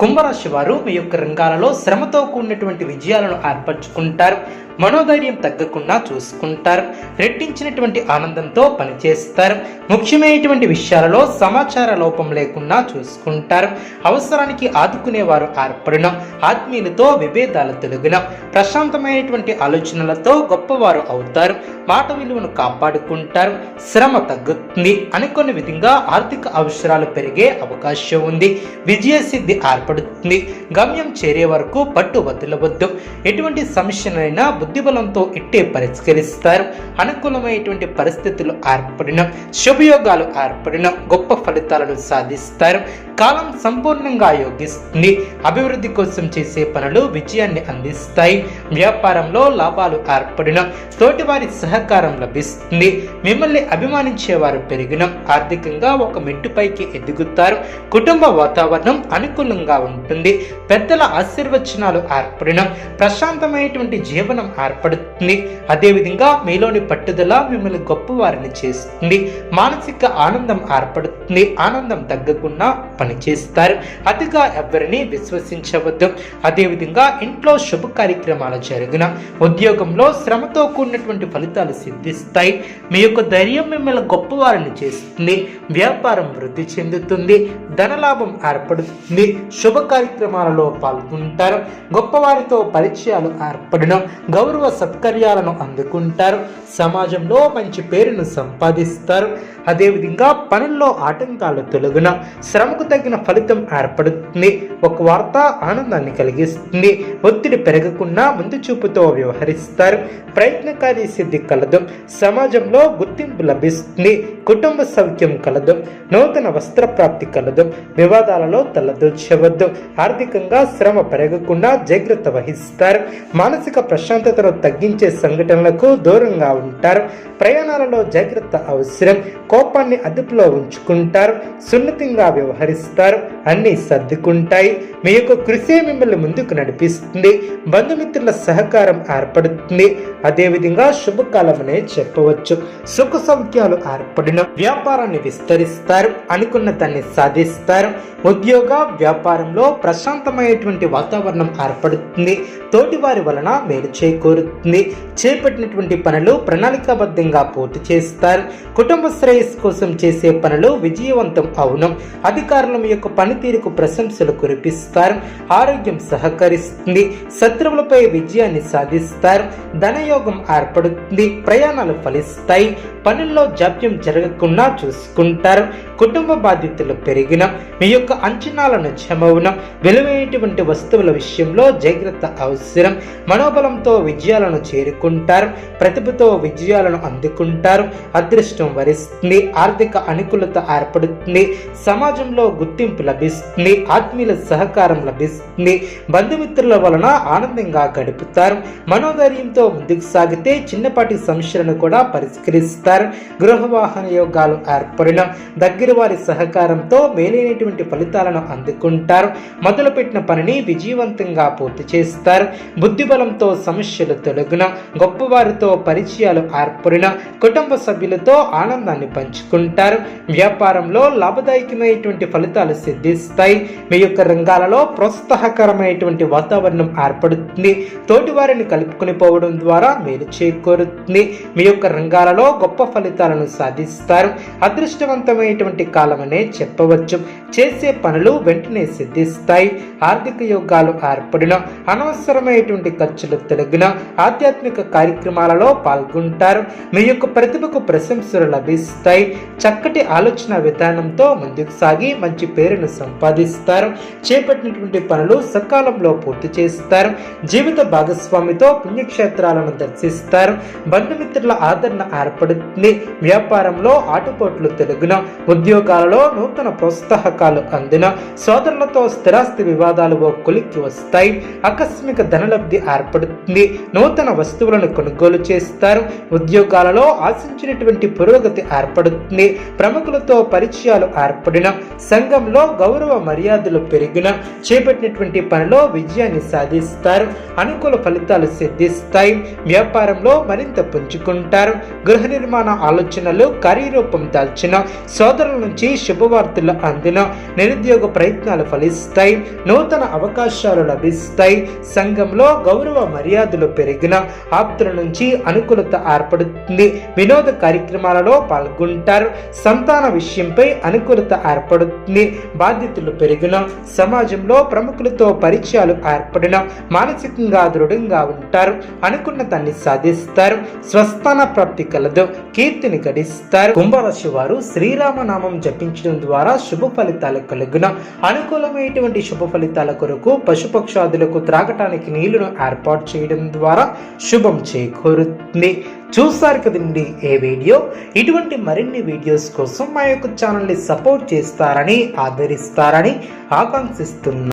కుంభరాశి వారు మీ యొక్క రంగాలలో శ్రమతో కూడినటువంటి విజయాలను ఏర్పరచుకుంటారు. మనోధైర్యం తగ్గకుండా చూసుకుంటారు. రెట్టించినటువంటి ఆనందంతో పనిచేస్తారు. ముఖ్యమైనటువంటి విషయాలలో సమాచార లోపం లేకుండా చూసుకుంటారు. అవసరానికి ఆదుకునేవారు ఏర్పడిన ఆత్మీయులతో విభేదాలు తొలగిన ప్రశాంతమైనటువంటి ఆలోచనలతో గొప్పవారు అవుతారు. మాట విలువను కాపాడుకుంటారు. శ్రమ తగ్గుతుంది. అనుకున్న విధంగా ఆర్థిక అవసరాలు పెరిగే అవకాశం ఉంది. విజయసిద్ధి ఏర్పడుతుంది. గమ్యం చేరే వరకు పట్టు వదలవద్దు. ఎటువంటి సమస్యనైనా బుద్ధిబలంతో ఇట్టే పరిష్కరిస్తారు. అనుకూలమైనటువంటి పరిస్థితులు ఏర్పడిన. శుభయోగాలు ఏర్పడిన. గొప్ప ఫలితాలను సాధిస్తారు. కాలం సంపూర్ణంగా యోగిస్తుంది. అభివృద్ధి కోసం చేసే పనులు విజయాన్ని అందిస్తాయి. వ్యాపారంలో లాభాలు ఏర్పడిన. తోటివారి సహకారం లభిస్తుంది. మిమ్మల్ని అభిమానించేవారు పెరిగిన ఆర్థికంగా ఒక మెట్టుపైకి ఎదుగుతారు. కుటుంబ వాతావరణం అనుకూలంగా ఉంటుంది. పెద్దల ఆశీర్వచనాలు ఏర్పడిన ప్రశాంతమైనటువంటి జీవనం ఏర్పడుతుంది. అదేవిధంగా మీలోని పట్టుదల మిమ్మల్ని గొప్పవారిని చేస్తుంది. మానసిక ఆనందం ఏర్పడుతుంది. ఆనందం తగ్గకుండా పనిచేస్తారు. అతిగా ఎవరిని విశ్వసించవద్దు. అదేవిధంగా ఇంట్లో శుభ కార్యక్రమాలు జరిగిన ఉద్యోగంలో శ్రమతో కూడినటువంటి ఫలితాలు సిద్ధిస్తాయి. మీ యొక్క ధైర్యం మిమ్మల్ని గొప్పవారిని చేస్తుంది. వ్యాపారం వృద్ధి చెందుతుంది. ధనలాభం ఏర్పడుతుంది. శుభ శుభ కార్యక్రమాలలో పాల్గొంటారు. గొప్పవారితో పరిచయాలు ఏర్పడిన గౌరవ సత్కర్యాలను అందుకుంటారు. సమాజంలో మంచి పేరును సంపాదిస్తారు. అదేవిధంగా పనుల్లో ఆటంకాలు తొలగిన శ్రమకు తగిన ఫలితం ఏర్పడుతుంది. ఒక వార్త ఆనందాన్ని కలిగిస్తుంది. ఒత్తిడి పెరగకుండా ముందు చూపుతో వ్యవహరిస్తారు. ప్రయత్నకారి సిద్ధి కలదు. సమాజంలో గుర్తింపు లభిస్తుంది. కుటుంబ సౌఖ్యం కలదు. నూతన వస్త్ర ప్రాప్తి కలదు. వివాదాలలో తలదూర్చవద్దు. ఆర్థికంగా శ్రమ పెరగకుండా జాగ్రత్త వహిస్తారు. మానసిక ప్రశాంతతను తగ్గించే సంఘటనలకు దూరంగా ఉంటారు. ప్రయాణాలలో జాగ్రత్త అవసరం. కోపాన్ని అదుపులో ఉంచుకుంటారు. సున్నితంగా వ్యవహరిస్తారు. అన్నీ సర్దుకుంటాయి. మీ యొక్క కృషి మిమ్మల్ని ముందుకు నడిపిస్తుంది. బంధుమిత్రుల సహకారం ఏర్పడుతుంది. అదేవిధంగా శుభకాలమనే చెప్పవచ్చు. సుఖ సౌఖ్యాలు ఏర్పడిన వ్యాపారాన్ని విస్తరిస్తారు అనుకున్న దాన్ని సాధిస్తారు. ఉద్యోగ వ్యాపారంలో ప్రశాంతమైనటువంటి వాతావరణం ఏర్పడుతుంది. తోటివారి వలన మేలు చేకూరుతుంది. చేపట్టినటువంటి పనులు ప్రణాళికాబద్ధంగా పూర్తి చేస్తారు. కుటుంబ శ్రేయస్సు కోసం చేసే పనులు విజయవంతం అవునం. అధికారుల యొక్క పనితీరుకు ప్రశంసలు కురిపిస్తారు. ఆరోగ్యం సహకరిస్తుంది. శత్రువులపై విజయాన్ని సాధిస్తారు. ధన సహయోగం ఏర్పడుతుంది. ప్రయాణాలు ఫలిస్తాయి. పనుల్లో జాప్యం జరగకుండా చూసుకుంటారు. కుటుంబ బాధ్యతలు పెరిగిన మీ యొక్క అంచనాలను చమవున విలువైనటువంటి వస్తువుల విషయంలో జాగ్రత్త అవసరం. మనోబలంతో విజయాలను చేరుకుంటారు. ప్రతిభతో విజయాలను అందుకుంటారు. అదృష్టం వరిస్తుంది. ఆర్థిక అనుకూలత ఏర్పడుతుంది. సమాజంలో గుర్తింపు లభిస్తుంది. ఆత్మీయుల సహకారం లభిస్తుంది. బంధుమిత్రుల వలన ఆనందంగా గడుపుతారు. మనోధైర్యంతో ముందుకు సాగితే చిన్నపాటి సమస్యలను కూడా పరిష్కరిస్తారు. గృహ వాహన యోగాలు ఏర్పడిన దగ్గర వారి సహకారంతో మేలైనటువంటి ఫలితాలను అందుకుంటారు. మొదలుపెట్టిన పనిని విజయవంతంగా పూర్తి చేస్తారు. బుద్ధిబలంతో సమస్యలు తొలగిన గొప్పవారితో పరిచయాలు ఏర్పడిన కుటుంబ సభ్యులతో ఆనందాన్ని పంచుకుంటారు. వ్యాపారంలో లాభదాయకమైనటువంటి ఫలితాలు సిద్ధిస్తాయి. మీ యొక్క రంగాలలో ప్రోత్సాహకరమైనటువంటి వాతావరణం ఏర్పడుతుంది. తోటివారిని కలుపుకొని పోవడం ద్వారా మేలు చేకూరుతుంది. మీ యొక్క రంగాలలో గొప్ప ఫలితాలను సాధిస్తారు. అదృష్టవంతమైనటువంటి కాలమనే చెప్పవచ్చు. చేసే పనులు వెంటనే సిద్ధిస్తాయి. ఆర్థిక యోగాలు ఏర్పడిన అనవసరమైనటువంటి ఖర్చులు తొలగిన ఆధ్యాత్మిక కార్యక్రమాలలో పాల్గొంటారు. మీ యొక్క ప్రతిభకు ప్రశంసలు లభిస్తాయి. చక్కటి ఆలోచన విధానంతో ముందుకు సాగి మంచి పేరును సంపాదిస్తారు. చేపట్టినటువంటి పనులు సకాలంలో పూర్తి చేస్తారు. జీవిత భాగస్వామితో పుణ్యక్షేత్రాలను దర్శిస్తారు బంధుమిత్రుల ఆదరణ ఏర్పడుతుంది. వ్యాపారంలో ఆటుపోట్లు తెలుగున ఉద్యోగాలలో నూతన ప్రోత్సాహకాలు అందిన సోదరులతో స్థిరాస్తి వివాదాలు ఓ కొలిక్కి వస్తాయి. ఆకస్మిక ధనలబ్ధి ఏర్పడుతుంది. నూతన వస్తువులను కొనుగోలు చేస్తారు. ఉద్యోగాలలో ఆశించినటువంటి పురోగతి ఏర్పడుతుంది. ప్రముఖులతో పరిచయాలు ఏర్పడిన సంఘంలో గౌరవ మర్యాదలు పెరిగిన చేపట్టినటువంటి పనిలో విజయాన్ని సాధిస్తారు. అనుకూల ఫలితాలు సిద్ధిస్తాయి. వ్యాపారంలో మరింత పుంజుకుంటారు. గృహ నిర్మాణ ఆలోచనలు కార్యరూపం దాల్చిన సోదరుల నుంచి శుభవార్తలు అందిన నిరుద్యోగ ప్రయత్నాలు ఫలిస్తాయి. నూతన అవకాశాలు లభిస్తాయి. సంఘంలో గౌరవ మర్యాదలు పెరిగిన ఆప్తుల నుంచి అనుకూలత ఏర్పడుతుంది. వినోద కార్యక్రమాలలో పాల్గొంటారు. సంతాన విషయంపై అనుకూలత ఏర్పడుతుంది. బాధ్యతలు పెరిగిన సమాజంలో ప్రముఖులతో పరిచయాలు ఏర్పడిన మానసికంగా దృఢంగా ఉంటారు. అనుకున్న దాన్ని సాధిస్తారు స్వస్థాన ప్రాప్తి కలదు కీర్తిని గడిస్తారు. కుంభరాశి వారు శ్రీరామనామం జపించడం ద్వారా శుభ ఫలితాలు కలుగున అనుకూలమైనటువంటి శుభ ఫలితాల కొరకు పశుపక్షాదులకు త్రాగటానికి నీళ్ళను ఏర్పాటు చేయడం ద్వారా శుభం చేకూరుతుంది. చూసారు కదండి ఏ వీడియో? ఇటువంటి మరిన్ని వీడియోస్ కోసం మా యొక్క ఛానల్ని సపోర్ట్ చేస్తారని ఆదరిస్తారని ఆకాంక్షిస్తున్నాను.